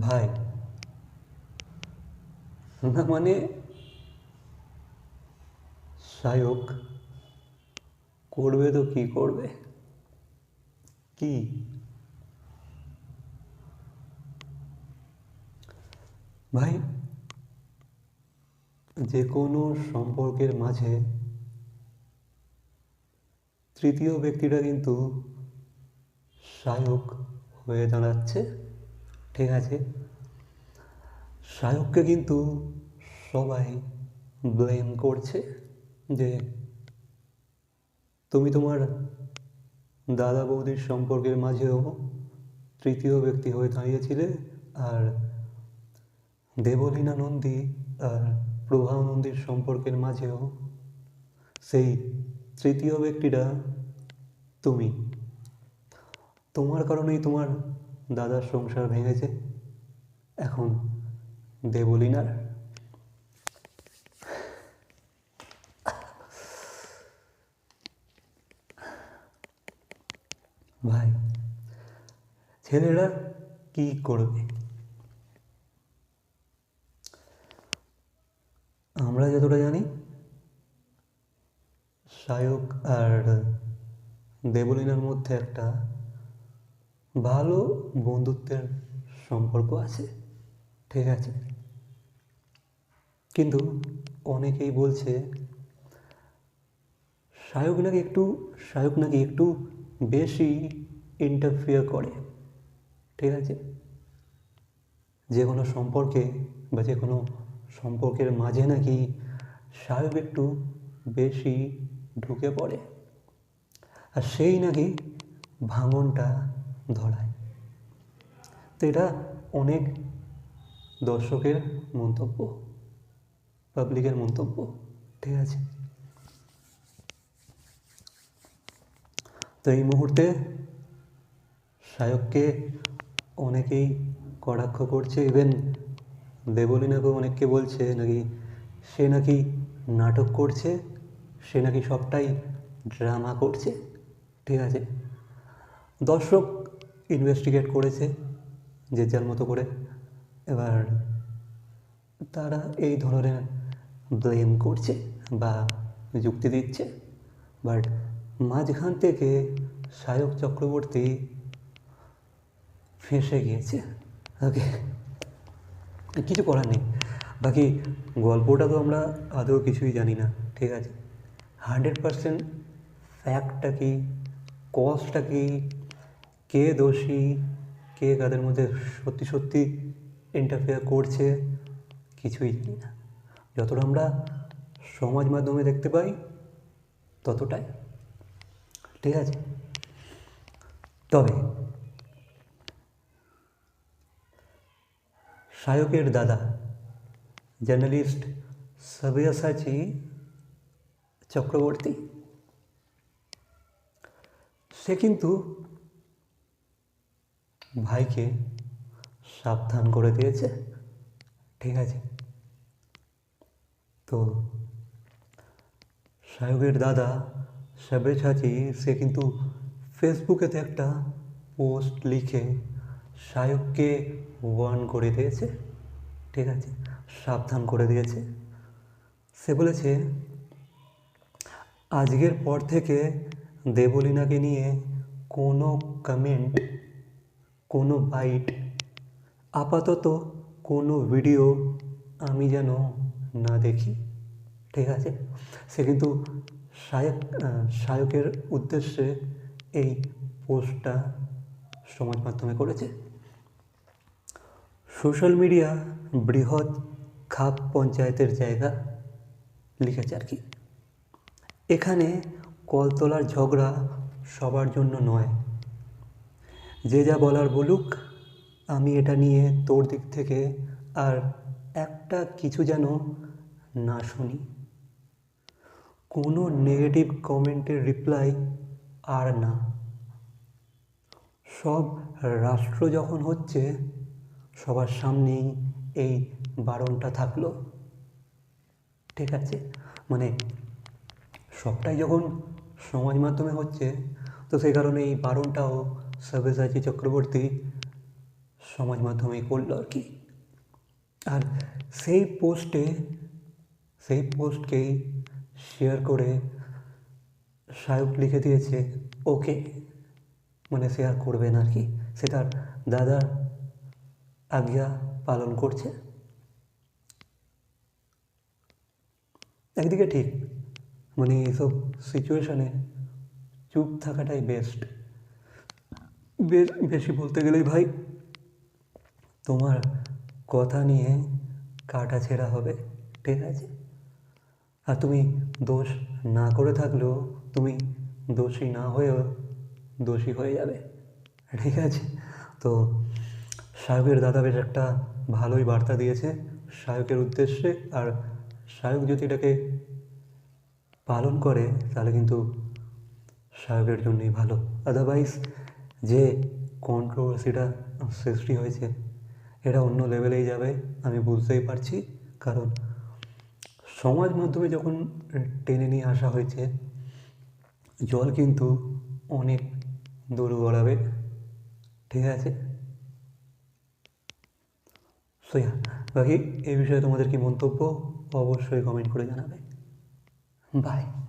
ভাই না মানে সায়ক করবে তো কি করবে? কি? ভাই যে কোনো সম্পর্কের মাঝে তৃতীয় ব্যক্তিটা কিন্তু সায়ক হয়ে দাঁড়াচ্ছে। ঠিক আছে? সায়ককে কিন্তু সবাই ব্লেম করছে যে তুমি তোমার দাদা বৌদির সম্পর্কের মাঝেও তৃতীয় ব্যক্তি হয়ে দাঁড়িয়েছিলে আর দেবলীনা নন্দী আর প্রভা নন্দীর সম্পর্কের মাঝেও সেই তৃতীয় ব্যক্তিটা তুমি। তোমার কারণেই তোমার দাদার সংসার ভেঙেছে। এখন দেবলিনার। ভাই, ছেলেরা কি করবে? আমরা যতটা জানি সায়ক আর দেবলীনার মধ্যে একটা ভালো বন্ধুত্বের সম্পর্ক আছে। ঠিক আছে। কিন্তু অনেকেই বলছে সায়ক নাকি একটু সায়ক নাকি একটু বেশি ইন্টারফিয়ার করে। ঠিক আছে? যে কোনো সম্পর্কে বা যে কোনো সম্পর্কের মাঝে নাকি সাহেব একটু বেশি ঢুকে পড়ে। আর সেই নাকি ভাঙনটা ধরায়। তো এটা অনেক দর্শকের মন্তব্য, পাবলিকের মন্তব্য। ঠিক আছে। তো এই মুহূর্তে সায়ককে অনেকেই কটাক্ষ করছে। ইভেন দেবলীনাকেও অনেককে বলছে নাকি সে নাকি নাটক করছে। সে নাকি সবটাই ড্রামা করছে? ঠিক আছে। দর্শক ইনভেস্টিগেট করেছে যে যার মতো করে। এবার তারা এই ধরনের ব্লেম করছে বা যুক্তি দিচ্ছে। বাট মাঝখান থেকে সায়ক চক্রবর্তী ফেঁসে গিয়েছে। ওকে কিছু করার নেই। বাকি গল্পটা তো আমরা আদৌ কিছুই জানি না। ঠিক আছে। হান্ড্রেড পারসেন্ট ফ্যাক্টটা কি কজটা কী কে দোষী, কে কাদের মধ্যে সত্যি সত্যি ইন্টারফেয়ার করছে, কিছুই জানি না। যতটা আমরা সমাজ মাধ্যমে দেখতে পাই, ততটাই। ঠিক আছে? তবে সায়কের দাদা জার্নালিস্ট সব্যাসাচী চক্রবর্তী? সে কিন্তু ভাইকে সাবধান করে দিয়েছে। ঠিক আছে। তো সাহেবের দাদা সব্যসাচী সে কিন্তু ফেসবুকেতে একটা পোস্ট লিখে সায়ককে ওয়ার্ন করে দিয়েছে। ঠিক আছে। সাবধান করে দিয়েছে। সে বলেছে আজকের পর থেকে দেবলীনাকে নিয়ে কোনো কমেন্ট কোনো বাইট আপাতত কোনো ভিডিও আমি যেন না দেখি। ঠিক আছে? সে কিন্তু সায়ক, সায়কের উদ্দেশ্যে এই পোস্টটা সমাজ মাধ্যমে করেছে। সোশ্যাল মিডিয়া বৃহৎ খাপ পঞ্চায়েতের জায়গা লিখেছে আর কি। এখানে কলতলার ঝগড়া সবার জন্য নয়। যে যা বলার বলুক, আমি এটা নিয়ে তোর দিক থেকে আর একটা কিছু যেন না শুনি। কোনো নেগেটিভ কমেন্টের রিপ্লাই আর না। সব রাষ্ট্র যখন হচ্ছে, সবার সামনেই এই বারণটা থাকল। ঠিক আছে? মানে সবটাই যখন সমাজ মাধ্যমে হচ্ছে, তো সেই কারণে এই বারণটাও সব্যসাচী চক্রবর্তী সমাজ মাধ্যমে করল আর কি। আর সেই পোস্টে সেই পোস্টকেই শেয়ার করে সায়ক লিখে দিয়েছে, ওকে। মানে শেয়ার করবেন আর কি। সে তার দাদার আজ্ঞা পালন করছে। একদিকে ঠিক মানে এইসব সিচুয়েশানে চুপ থাকাটাই বেস্ট বেশি বলতে গেলেই ভাই, তোমার কথা নিয়ে কাটা ছেঁড়া হবে, ঠিক আছে? আর তুমি দোষ না করে থাকলেও তুমি দোষী না হয়েও দোষী হয়ে যাবে, ঠিক আছে? তো সায়কের দাদা বেশ একটা ভালোই বার্তা দিয়েছে সায়কের উদ্দেশ্যে। আর সায়ক যদি এটাকে পালন করে, তাহলে কিন্তু সাহেবের জন্যই ভালো। আদারওয়াইজ যে কন্ট্রোভার্সিটা সৃষ্টি হয়েছে, এটা অন্য লেভেলেই যাবে, আমি বুঝতেই পারছি। কারণ সমাজ মাধ্যমে যখন টেনে নিয়ে আসা হয়েছে, জল কিন্তু অনেক দূর গড়াবে। ঠিক আছে? সো বাকি এই বিষয়ে তোমাদের কি মন্তব্য, অবশ্যই কমেন্ট করে জানাবে। 拜。